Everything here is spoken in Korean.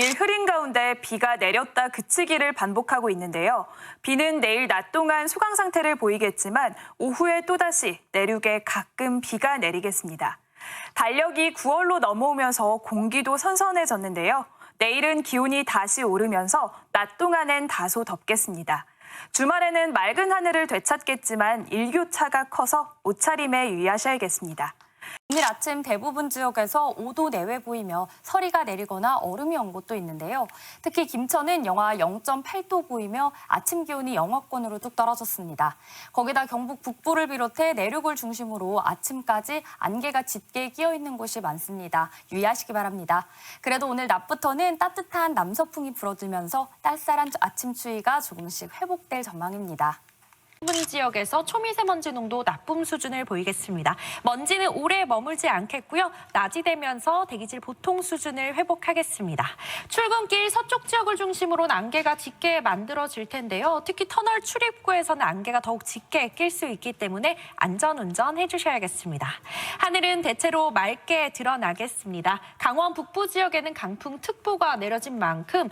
종일 흐린 가운데 비가 내렸다 그치기를 반복하고 있는데요. 비는 내일 낮 동안 소강 상태를 보이겠지만 오후에 또다시 내륙에 가끔 비가 내리겠습니다. 달력이 9월로 넘어오면서 공기도 선선해졌는데요. 내일은 기온이 다시 오르면서 낮 동안엔 다소 덥겠습니다. 주말에는 맑은 하늘을 되찾겠지만 일교차가 커서 옷차림에 유의하셔야겠습니다. 오늘 아침 대부분 지역에서 5도 내외 보이며 서리가 내리거나 얼음이 온 곳도 있는데요. 특히 김천은 영하 0.8도 보이며 아침 기온이 영하권으로 뚝 떨어졌습니다. 거기다 경북 북부를 비롯해 내륙을 중심으로 아침까지 안개가 짙게 끼어 있는 곳이 많습니다. 유의하시기 바랍니다. 그래도 오늘 낮부터는 따뜻한 남서풍이 불어들면서 쌀쌀한 아침 추위가 조금씩 회복될 전망입니다. 지역에서 초미세먼지 농도 나쁨 수준을 보이겠습니다. 먼지는 오래 머물지 않겠고요. 낮이 되면서 대기질 보통 수준을 회복하겠습니다. 출근길 서쪽 지역을 중심으로 안개가 짙게 만들어질 텐데요. 특히 터널 출입구에서는 안개가 더욱 짙게 낄 수 있기 때문에 안전 운전 해주셔야겠습니다. 하늘은 대체로 맑게 드러나겠습니다. 강원 북부 지역에는 강풍 특보가 내려진 만큼